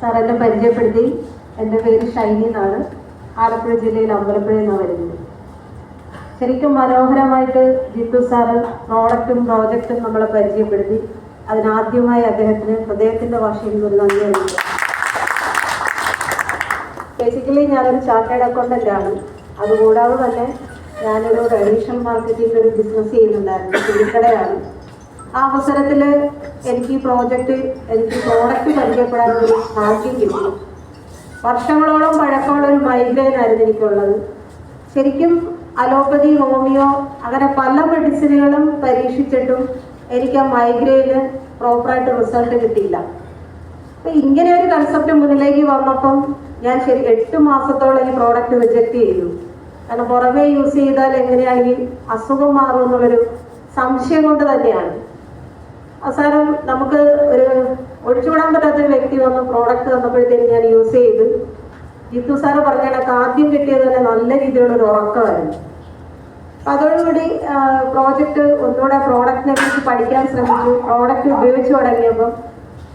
Sir എന്നെ പരിചയപ്പെടുത്തി. എന്റെ പേര് ഷൈനി എന്നാണ്. ആലപ്പുഴ ജില്ലയിൽ അമ്പലപ്പുഴ എന്നാണ് വരുന്നത്. ശരിക്കും മനോഹരമായിട്ട് ജിത്തു സാറ് പ്രോഡക്റ്റും പ്രോജക്റ്റും നമ്മളെ പരിചയപ്പെടുത്തി. അതിനാദ്യമായി അദ്ദേഹത്തിന് ഹൃദയത്തിന്റെ ഭാഷയിൽ നിന്ന് നന്ദി അറിയിക്കുക ബേസിക്കലി ഞാനൊരു ചാർട്ടേഡ് അക്കൗണ്ടന്റ് ആണ്. അതുകൂടാതെ തന്നെ ഞാനൊരു ട്രഡീഷണൽ മാർക്കറ്റിന്റെ ഒരു ബിസിനസ് ചെയ്യുന്നുണ്ടായിരുന്നു. തുണിക്കടയാണ് ആ അവസരത്തിൽ എനിക്ക് ഈ പ്രോജക്റ്റ് എനിക്ക് പ്രോഡക്റ്റ് പരിചയപ്പെടാനൊരു ഭാഗ്യം കിട്ടി. വർഷങ്ങളോളം പഴക്കമുള്ള ഒരു മൈഗ്രെയിൻ ആയിരുന്നു എനിക്കുള്ളത്. ശരിക്കും അലോപ്പതി ഹോമിയോ അങ്ങനെ പല മെഡിസിനുകളും പരീക്ഷിച്ചിട്ടും എനിക്ക് ആ മൈഗ്രെയിന് പ്രോപ്പറായിട്ട് റിസൾട്ട് കിട്ടിയില്ല. അപ്പൊ ഇങ്ങനെ ഒരു കൺസെപ്റ്റ് മുന്നിലേക്ക് വന്നപ്പം ഞാൻ ശരി എട്ട് മാസത്തോളം ഈ പ്രോഡക്റ്റ് റിജക്ട് ചെയ്തു. കാരണം പുറമേ യൂസ് ചെയ്താൽ എങ്ങനെയാണെങ്കിൽ അസുഖം മാറും എന്നുള്ളൊരു സംശയം കൊണ്ട് തന്നെയാണ്. അവസാനം നമുക്ക് ഒരു ഒഴിച്ചുവിടാൻ പറ്റാത്തൊരു വ്യക്തി വന്ന് പ്രോഡക്റ്റ് തന്നപ്പോഴത്തേക്ക് ഞാൻ യൂസ് ചെയ്ത്. ജിത്തു സാറ് പറഞ്ഞ കണക്ക് ആദ്യം കിട്ടിയത് തന്നെ നല്ല രീതിയിലുള്ള ഒരു ഉറക്കമായിരുന്നു. അപ്പൊ അതോടുകൂടി പ്രോജക്റ്റ് ഒന്നുകൂടെ പ്രോഡക്റ്റിനെ കുറിച്ച് പഠിക്കാൻ ശ്രമിച്ചു. പ്രോഡക്റ്റ് ഉപയോഗിച്ചു തുടങ്ങിയപ്പോൾ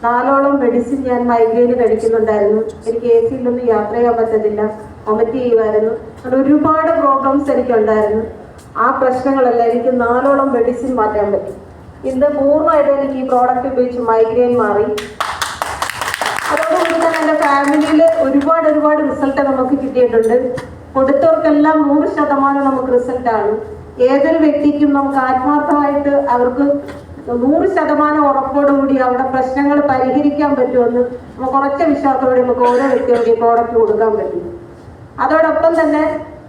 നാലോളം മെഡിസിൻ ഞാൻ മൈഗ്രെയിന് കഴിക്കുന്നുണ്ടായിരുന്നു. എനിക്ക് എ സിയിലൊന്നും യാത്ര ചെയ്യാൻ പറ്റത്തില്ല. വൊമിറ്റ് ചെയ്യുമായിരുന്നു. അങ്ങനെ ഒരുപാട് പ്രോബ്ലംസ് എനിക്കുണ്ടായിരുന്നു. ആ പ്രശ്നങ്ങളെല്ലാം എനിക്ക് നാലോളം മെഡിസിൻ മാറ്റാൻ പറ്റി. ഇന്ന് പൂർണമായിട്ട് എനിക്ക് ഈ പ്രോഡക്റ്റ് ഉപയോഗിച്ച് മൈഗ്രെയിൻ മാറി. അതോടുകൂടി തന്നെ എന്റെ ഫാമിലിയിൽ ഒരുപാട് ഒരുപാട് റിസൾട്ട് നമുക്ക് കിട്ടിയിട്ടുണ്ട്. കൊടുത്തവർക്കെല്ലാം നൂറ് ശതമാനം നമുക്ക് റിസൾട്ടാണ് ഏതൊരു വ്യക്തിക്കും നമുക്ക് ആത്മാർത്ഥമായിട്ട് അവർക്ക് നൂറ് ശതമാനം ഉറപ്പോടുകൂടി അവരുടെ പ്രശ്നങ്ങൾ പരിഹരിക്കാൻ പറ്റുമെന്ന് നമുക്ക് ഉറച്ച വിശ്വാസത്തോടെ നമുക്ക് ഓരോ വ്യക്തികൾക്ക് പ്രോഡക്റ്റ് കൊടുക്കാൻ പറ്റും. അതോടൊപ്പം തന്നെ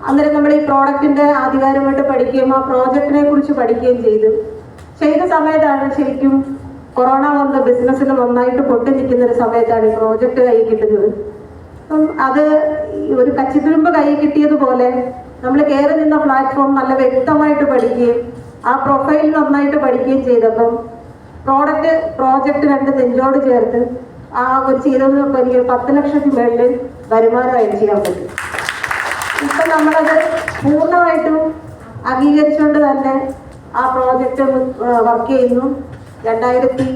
അന്നേരം നമ്മൾ ഈ പ്രോഡക്റ്റിന്റെ ആധികാരികമായിട്ട് പഠിക്കുകയും ആ പ്രോജക്റ്റിനെ കുറിച്ച് പഠിക്കുകയും ചെയ്തു. ചെയ്ത സമയത്താണ് ശരിക്കും കൊറോണ വന്ന ബിസിനസ്സിന് നന്നായിട്ട് പൊട്ടി നിൽക്കുന്ന ഒരു സമയത്താണ് ഈ പ്രോജക്റ്റ് കൈ കിട്ടുന്നത്. അപ്പം അത് ഒരു കച്ചിത്തുരുമ്പ് കൈ കിട്ടിയതുപോലെ നമ്മൾ കയറി നിന്ന പ്ലാറ്റ്ഫോം നല്ല വ്യക്തമായിട്ട് പഠിക്കുകയും ആ പ്രൊഫൈൽ നന്നായിട്ട് പഠിക്കുകയും ചെയ്തപ്പം പ്രോഡക്റ്റ് പ്രോജക്റ്റ് രണ്ട് നെഞ്ചോട് ചേർത്ത് ആ ഒരു ചെയ്തതിനൊപ്പം എനിക്ക് പത്ത് ലക്ഷത്തിന് മേളിൽ വരുമാനമായിട്ട് ചെയ്യാൻ പറ്റും. ഇപ്പം നമ്മളത് പൂർണമായിട്ടും അംഗീകരിച്ചുകൊണ്ട് തന്നെ ആ പ്രോജക്റ്റ് വർക്ക് ചെയ്യുന്നു. രണ്ടായിരത്തി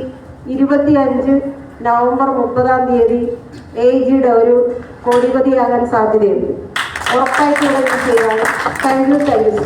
ഇരുപത്തി അഞ്ച് നവംബർ മുപ്പതാം തീയതി എ ജിയുടെ ഒരു കോടിപതിയാകാൻ സാധ്യതയുണ്ട്. ഉറപ്പായിട്ടുള്ള ചെയ്യാൻ താങ്ക് യു താങ്ക് യു